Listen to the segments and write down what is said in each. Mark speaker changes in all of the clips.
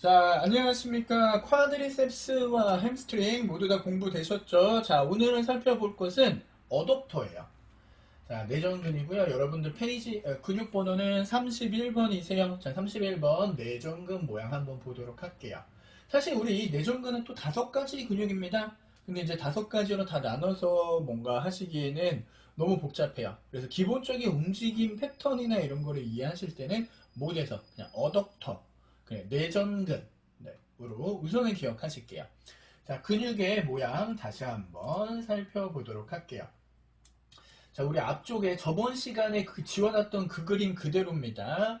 Speaker 1: 자, 안녕하십니까. 쿼드리셉스와 햄스트링 모두 다 공부되셨죠? 자, 오늘은 살펴볼 것은 어댑터예요. 자, 내전근이고요. 여러분들 페이지, 어, 근육 번호는 31번이세요. 자, 31번 내전근 모양 한번 보도록 할게요. 사실 우리 이 내전근은 또 다섯 가지 근육입니다. 근데 이제 다섯 가지로 다 나눠서 뭔가 하시기에는 너무 복잡해요. 그래서 기본적인 움직임 패턴이나 이런 거를 이해하실 때는 못에서 그냥 어댑터, 그래, 내전근, 네, 으로 우선은 기억하실게요. 자, 근육의 모양 다시 한번 살펴보도록 할게요. 자, 우리 앞쪽에 저번 시간에 그 지워놨던 그 그림 그대로입니다.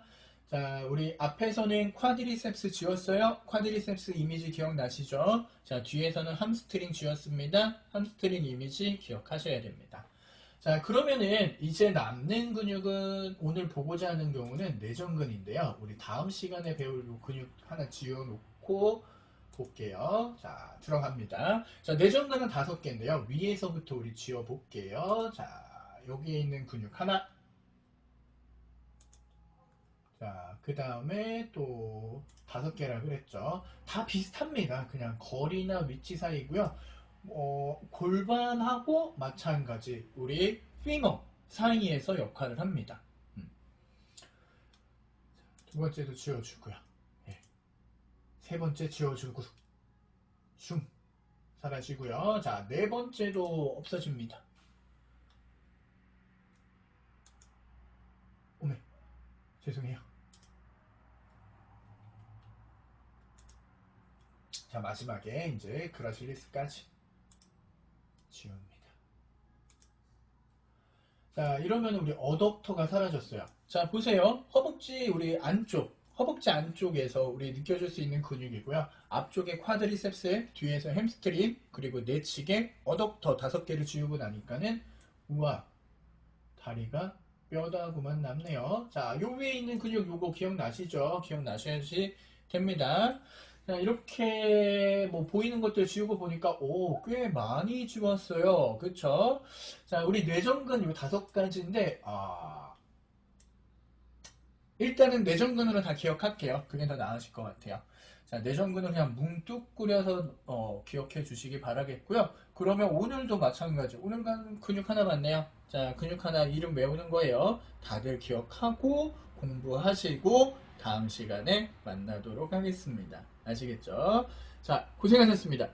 Speaker 1: 자, 우리 앞에서는 쿼드리셉스 지웠어요. 쿼드리셉스 이미지 기억나시죠? 자, 뒤에서는 함스트링 지웠습니다. 함스트링 이미지 기억하셔야 됩니다. 자, 그러면은 이제 남는 근육은 오늘 보고자 하는 경우는 내전근인데요. 우리 다음 시간에 배울 요 근육 하나 지워놓고 볼게요. 자, 들어갑니다. 자, 내전근은 다섯 개인데요. 위에서부터 우리 지워볼게요. 자, 여기에 있는 근육 하나. 자, 그 다음에 또 다섯 개라 그랬죠. 다 비슷합니다. 그냥 거리나 위치 사이고요. 어, 골반하고 마찬가지 우리 피머 사이에서 역할을 합니다. 음. 두 번째도 지워주고요. 예. 세 번째 지워주고 슝 사라지고요. 자, 네 번째도 없어집니다. 오메 죄송해요. 자, 마지막에 이제 그라실리스까지 지웁니다. 자, 이러면 우리 어댑터가 사라졌어요. 자, 보세요. 허벅지 우리 안쪽, 허벅지 안쪽에서 우리 느껴줄 수 있는 근육이고요. 앞쪽에 쿼드리셉스, 뒤에서 햄스트링, 그리고 내측에 어댑터 다섯 개를 지우고 나니까는 우와, 다리가 뼈다구만 남네요. 자, 요 위에 있는 근육 요거 기억나시죠? 기억나셔야지 됩니다. 자, 이렇게 뭐 보이는 것들 지우고 보니까 오, 꽤 많이 지웠어요. 그쵸? 자, 우리 뇌전근 요 다섯 가지인데, 아, 일단은 뇌전근으로 다 기억할게요. 그게 더 나으실 것 같아요. 자, 뇌전근을 그냥 뭉뚝 꾸려서 어, 기억해 주시기 바라겠고요. 그러면 오늘도 마찬가지. 오늘 간 근육 하나 맞네요. 자, 근육 하나 이름 외우는 거예요. 다들 기억하고 공부하시고 다음 시간에 만나도록 하겠습니다. 아시겠죠? 자, 고생하셨습니다.